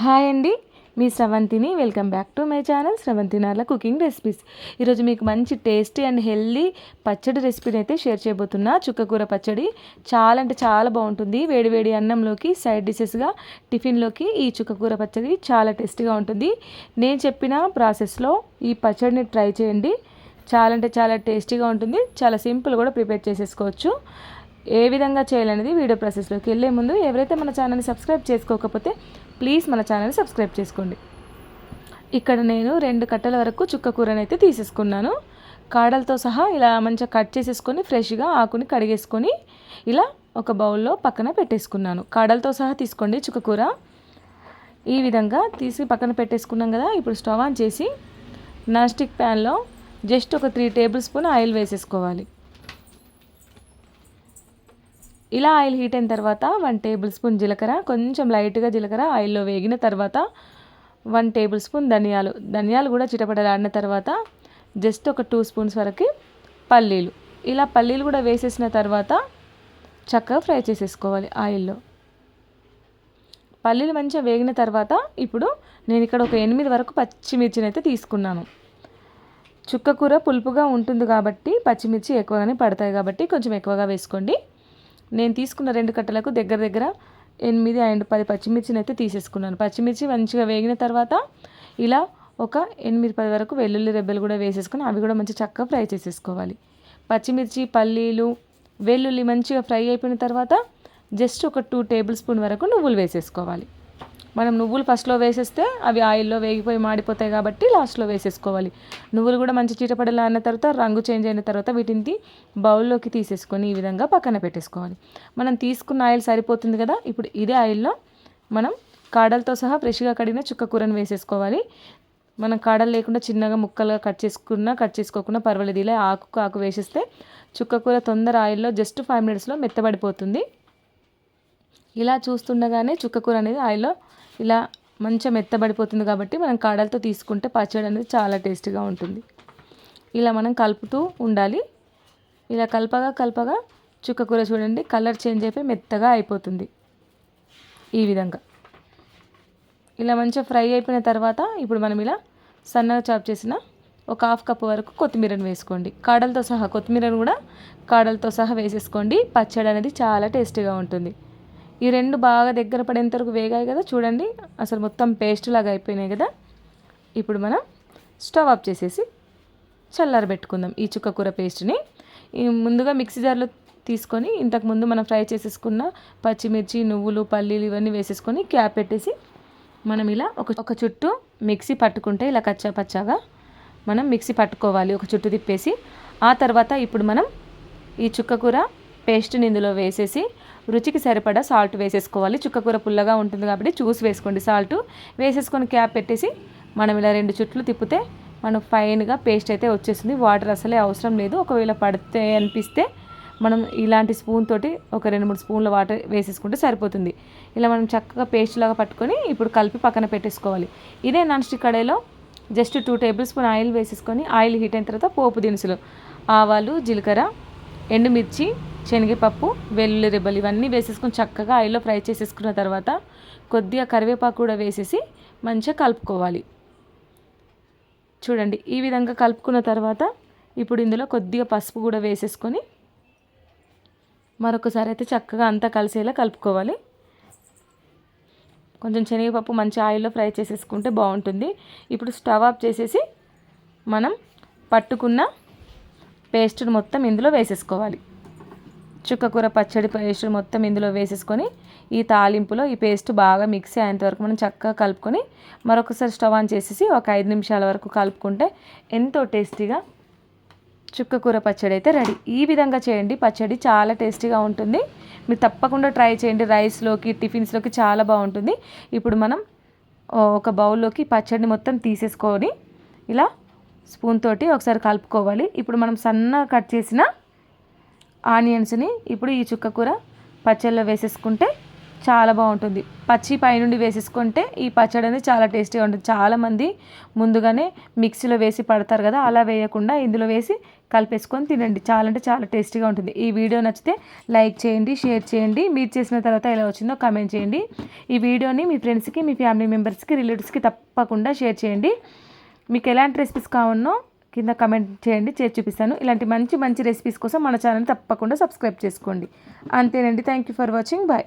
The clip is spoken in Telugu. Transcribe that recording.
హాయ్ అండి. మీ స్రవంతిని. Welcome back to my channel Sravanthi Narla cooking recipes. ఈరోజు మీకు మంచి టేస్టీ అండ్ హెల్దీ పచ్చడి రెసిపీని అయితే షేర్ చేయబోతున్నా. చుక్కకూర పచ్చడి చాలా అంటే చాలా బాగుంటుంది. వేడివేడి అన్నంలోకి సైడ్ డిషెస్గా టిఫిన్లోకి ఈ చుక్కకూర పచ్చడి చాలా టేస్టీగా ఉంటుంది. నేను చెప్పిన ప్రాసెస్లో ఈ పచ్చడిని ట్రై చేయండి. చాలా అంటే చాలా టేస్టీగా ఉంటుంది. చాలా సింపుల్ కూడా ప్రిపేర్ చేసేసుకోవచ్చు. ఏ విధంగా చేయాలనేది వీడియో ప్రాసెస్లోకి వెళ్ళే ముందు ఎవరైతే మన ఛానల్ని సబ్స్క్రైబ్ చేసుకోకపోతే ప్లీజ్ మన ఛానల్ని సబ్స్క్రైబ్ చేసుకోండి. ఇక్కడ నేను రెండు కట్టల వరకు చుక్క కూరని అయితే తీసేసుకున్నాను. కాడలతో సహా ఇలా మంచిగా కట్ చేసేసుకొని ఫ్రెష్గా ఆకుని కడిగేసుకొని ఇలా ఒక బౌల్లో పక్కన పెట్టేసుకున్నాను. కాడలతో సహా తీసుకోండి చుక్క కూర. ఈ విధంగా తీసి పక్కన పెట్టేసుకున్నాం కదా ఇప్పుడు స్టవ్ ఆన్ చేసి నాన్ స్టిక్ ప్యాన్లో జస్ట్ ఒక త్రీ టేబుల్ స్పూన్ ఆయిల్ వేసేసుకోవాలి. ఇలా ఆయిల్ హీట్ అయిన తర్వాత వన్ టేబుల్ స్పూన్ జీలకర్ర కొంచెం లైట్గా జీలకర్ర ఆయిల్లో వేగిన తర్వాత వన్ టేబుల్ స్పూన్ ధనియాలు. ధనియాలు కూడా చిటపడలాడిన తర్వాత జస్ట్ ఒక టూ స్పూన్స్ వరకు పల్లీలు. ఇలా పల్లీలు కూడా వేసేసిన తర్వాత చక్కగా ఫ్రై చేసేసుకోవాలి ఆయిల్లో. పల్లీలు మంచిగా వేగిన తర్వాత ఇప్పుడు నేను ఇక్కడ ఒక ఎనిమిది వరకు పచ్చిమిర్చిని అయితే తీసుకున్నాను. చుక్క కూర పులుపుగా ఉంటుంది కాబట్టి పచ్చిమిర్చి ఎక్కువగానే పడతాయి కాబట్టి కొంచెం ఎక్కువగా వేసుకోండి. నేను తీసుకున్న రెండు కట్టలకు దగ్గర దగ్గర ఎనిమిది అండ్ పది పచ్చిమిర్చిని అయితే తీసేసుకున్నాను. పచ్చిమిర్చి మంచిగా వేగిన తర్వాత ఇలా ఒక ఎనిమిది పది వరకు వెల్లుల్లి రెబ్బలు కూడా వేసేసుకుని అవి కూడా మంచి చక్కగా ఫ్రై చేసేసుకోవాలి. పచ్చిమిర్చి పల్లీలు వెల్లుల్లి మంచిగా ఫ్రై అయిపోయిన తర్వాత జస్ట్ ఒక టూ టేబుల్ స్పూన్ వరకు నువ్వులు వేసేసుకోవాలి. మనం నువ్వులు ఫస్ట్లో వేసేస్తే అవి ఆయిల్లో వేగిపోయి మాడిపోతాయి కాబట్టి లాస్ట్లో వేసేసుకోవాలి. నువ్వులు కూడా మంచి చీటపడలా అన్న తర్వాత రంగు చేంజ్ అయిన తర్వాత వీటిని బౌల్లోకి తీసేసుకొని ఈ విధంగా పక్కన పెట్టేసుకోవాలి. మనం తీసుకున్న ఆయిల్ సరిపోతుంది కదా? ఇప్పుడు ఇదే ఆయిల్లో మనం కాడలతో సహా ఫ్రెష్గా కడిగిన చుక్క కూరను వేసేసుకోవాలి. మనం కాడలు లేకుండా చిన్నగా ముక్కలుగా కట్ చేసుకున్నా కట్ చేసుకోకుండా పర్వాలేదు. ఇలా ఆకు ఆకు వేసేస్తే చుక్క కూర తొందర ఆయిల్లో జస్ట్ ఫైవ్ మినిట్స్లో మెత్తబడిపోతుంది. ఇలా చూస్తుండగానే చుక్క కూర అనేది ఆయిల్లో ఇలా మంచిగా మెత్తబడిపోతుంది కాబట్టి మనం కాడలతో తీసుకుంటే పచ్చడి అనేది చాలా టేస్టీగా ఉంటుంది. ఇలా మనం కలుపుతూ ఉండాలి. ఇలా కలపగా కలపగా చుక్క కూర చూడండి కలర్ చేంజ్ అయిపోయి మెత్తగా అయిపోతుంది ఈ విధంగా. ఇలా మంచిగా ఫ్రై అయిపోయిన తర్వాత ఇప్పుడు మనం ఇలా సన్నగా చాప్ చేసిన ఒక హాఫ్ కప్ వరకు కొత్తిమీరను వేసుకోండి. కాడలతో సహా కొత్తిమీరను కూడా కాడలతో సహా వేసేసుకోండి. పచ్చడి అనేది చాలా టేస్టీగా ఉంటుంది. ఈ రెండు బాగా దగ్గర పడేంత వరకు వేగాయి కదా చూడండి. అసలు మొత్తం పేస్ట్ లాగా అయిపోయినాయి కదా. ఇప్పుడు మనం స్టవ్ ఆఫ్ చేసేసి చల్లారబెట్టుకుందాం ఈ చుక్కకూర పేస్ట్ని. ముందుగా మిక్సీ జార్లో తీసుకొని ఇంతకుముందు మనం ఫ్రై చేసేసుకున్న పచ్చిమిర్చి నువ్వులు పల్లీలు ఇవన్నీ వేసేసుకొని క్యాప్ పెట్టేసి మనం ఇలా ఒక ఒక చుట్టూ మిక్సీ పట్టుకుంటే ఇలా కచ్చా పచ్చాగా మనం మిక్సీ పట్టుకోవాలి ఒక చుట్టు తిప్పేసి. ఆ తర్వాత ఇప్పుడు మనం ఈ చుక్క కూర పేస్ట్ని ఇందులో వేసేసి రుచికి సరిపడా సాల్ట్ వేసేసుకోవాలి. చుక్కకూర పుల్లగా ఉంటుంది కాబట్టి చూసి వేసుకోండి సాల్ట్. వేసేసుకొని క్యాప్ పెట్టేసి మనం ఇలా రెండు చుట్లు తిప్పితే మనం ఫైన్గా పేస్ట్ అయితే వచ్చేస్తుంది. వాటర్ అసలే అవసరం లేదు. ఒకవేళ పడితే అనిపిస్తే మనం ఇలాంటి స్పూన్ తోటి ఒక రెండు మూడు స్పూన్ల వాటర్ వేసేసుకుంటే సరిపోతుంది. ఇలా మనం చక్కగా పేస్ట్ లాగా పట్టుకొని ఇప్పుడు కలిపి పక్కన పెట్టేసుకోవాలి. ఇదే నాన్ స్టిక్ కడాయిలో just two tablespoon oil వేసేసుకొని ఆయిల్ హీట్ అయిన తర్వాత పోపు దినుసులు ఆవాలు జీలకర్ర ఎండుమిర్చి శనగపప్పు వెల్లుల్లి రిబ్బలు ఇవన్నీ వేసేసుకొని చక్కగా ఆయిల్లో ఫ్రై చేసేసుకున్న తర్వాత కొద్దిగా కరివేపాకు కూడా వేసేసి మంచిగా కలుపుకోవాలి. చూడండి ఈ విధంగా కలుపుకున్న తర్వాత ఇప్పుడు ఇందులో కొద్దిగా పసుపు కూడా వేసేసుకొని మరొకసారి అయితే చక్కగా అంతా కలిసేలా కలుపుకోవాలి. కొంచెం శనగపప్పు మంచి ఆయిల్లో ఫ్రై చేసేసుకుంటే బాగుంటుంది. ఇప్పుడు స్టవ్ ఆఫ్ చేసేసి మనం పట్టుకున్న పేస్ట్ను మొత్తం ఇందులో వేసేసుకోవాలి. చుక్కకూర పచ్చడి పేస్ట్ మొత్తం ఇందులో వేసేసుకొని ఈ తాలింపులో ఈ పేస్ట్ బాగా మిక్స్ అయ్యేంతవరకు మనం చక్కగా కలుపుకొని మరొకసారి స్టవ్ ఆన్ చేసేసి ఒక ఐదు నిమిషాల వరకు కలుపుకుంటే ఎంతో టేస్టీగా చుక్కకూర పచ్చడి అయితే రెడీ. ఈ విధంగా చేయండి. పచ్చడి చాలా టేస్టీగా ఉంటుంది. మీరు తప్పకుండా ట్రై చేయండి. రైస్లోకి టిఫిన్స్లోకి చాలా బాగుంటుంది. ఇప్పుడు మనం ఒక బౌల్లోకి పచ్చడిని మొత్తం తీసేసుకొని ఇలా స్పూన్ తోటి ఒకసారి కలుపుకోవాలి. ఇప్పుడు మనం సన్నగా కట్ చేసిన ఆనియన్స్ని ఇప్పుడు ఈ చుక్క కూర పచ్చళ్ళలో వేసేసుకుంటే చాలా బాగుంటుంది. పచ్చి పైనుండి వేసేసుకుంటే ఈ పచ్చడి అనేది చాలా టేస్టీగా ఉంటుంది. చాలామంది ముందుగానే మిక్సీలో వేసి పడతారు కదా అలా వేయకుండా ఇందులో వేసి కలిపేసుకొని తినండి. చాలా అంటే చాలా టేస్టీగా ఉంటుంది. ఈ వీడియో నచ్చితే లైక్ చేయండి షేర్ చేయండి. మీరు చేసిన తర్వాత ఎలా వచ్చిందో కామెంట్ చేయండి. ఈ వీడియోని మీ ఫ్రెండ్స్కి మీ ఫ్యామిలీ మెంబర్స్కి రిలేటివ్స్కి తప్పకుండా షేర్ చేయండి. మీకు ఎలాంటి రెసిపీస్ కావాలో కింద కమెంట్ చేయండి చేసి చూపిస్తాను. ఇలాంటి మంచి మంచి రెసిపీస్ కోసం మన ఛానల్ తప్పకుండా సబ్స్క్రైబ్ చేసుకోండి. అంతేనండి. Thank you for watching bye